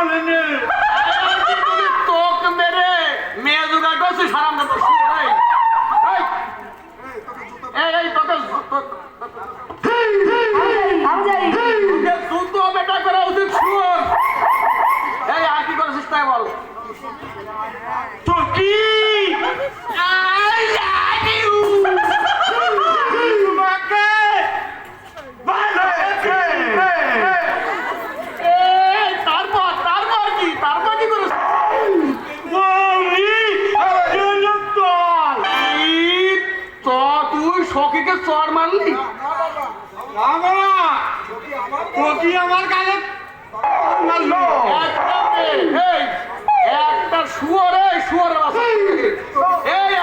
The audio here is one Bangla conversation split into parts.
জোগাড় করে নে এই, তুমি চোখ মেরে মেয়ে জোগাড় করছিস, হারামজাদা শুয়োর, এই। এই, তোকে তোকে- তোকে জুতো বেটা করা উচিত শুয়োর। এই, আর কি করেছিস তাই বল তো কি সখীকে চর মারলি? কি আমার মারলো?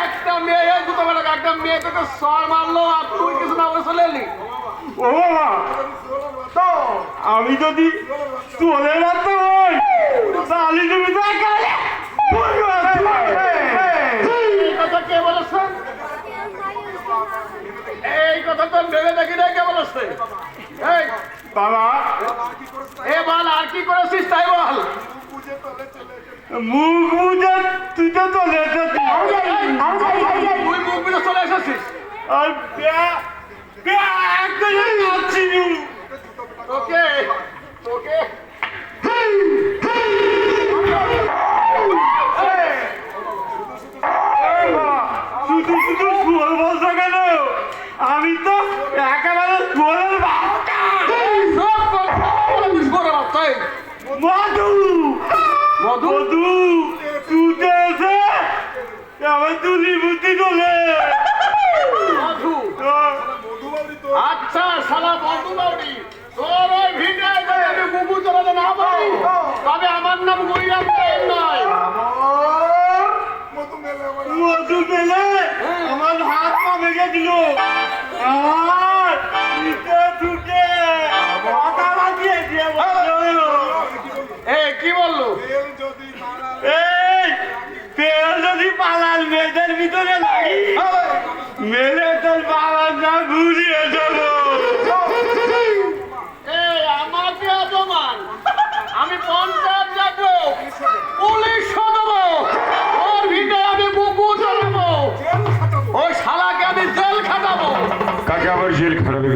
একটা মেয়ে, এই একটা দুটো বেলা একটা মেয়ে তোকে চর মারলো আর তুই কিছু না বলে চলে এলি। ও বাবা আমি যদি তোলে মারতে হই তাহলে তুমি তো একেবারে এই কথা কে বলেছে এই কথা তো ভেবে দেখি রে কে বলেছে এই বাবা। এ বল আর কি করেছিস তাই বল? মুখ বুঝে তুই তো তুই মুখ বুঝে চলে এসেছিস? আর শুধু শুধু বলছো কেন? আমি তো একেবারে বাচ্চা মধু! মধু? মধু! তুই এসে আমার তুলি বুদ্ধি তোলে! মধু! আচ্ছা শালা বন্ধু বাউরি তোর ওই ভিডিও আমি গুগু চালাতে না পারি তবে আমার নাম গুইরাম নাইন নয়। মধু পেলে আমার হাত। পা ভেঙে দিল। আর নিচে ঢুকে যদি পালার মেয়েদের ভিতরে লাগি। মেলে তোর বাবার নাম ঘুরিয়ে দেবো। জমান আমি পঞ্চায়েত যাব পুলিশ ওর আমি গুগু চালাবো ওই শালাকে আমি জেল খাটাবো। কাকে আবার জেল খাটাবে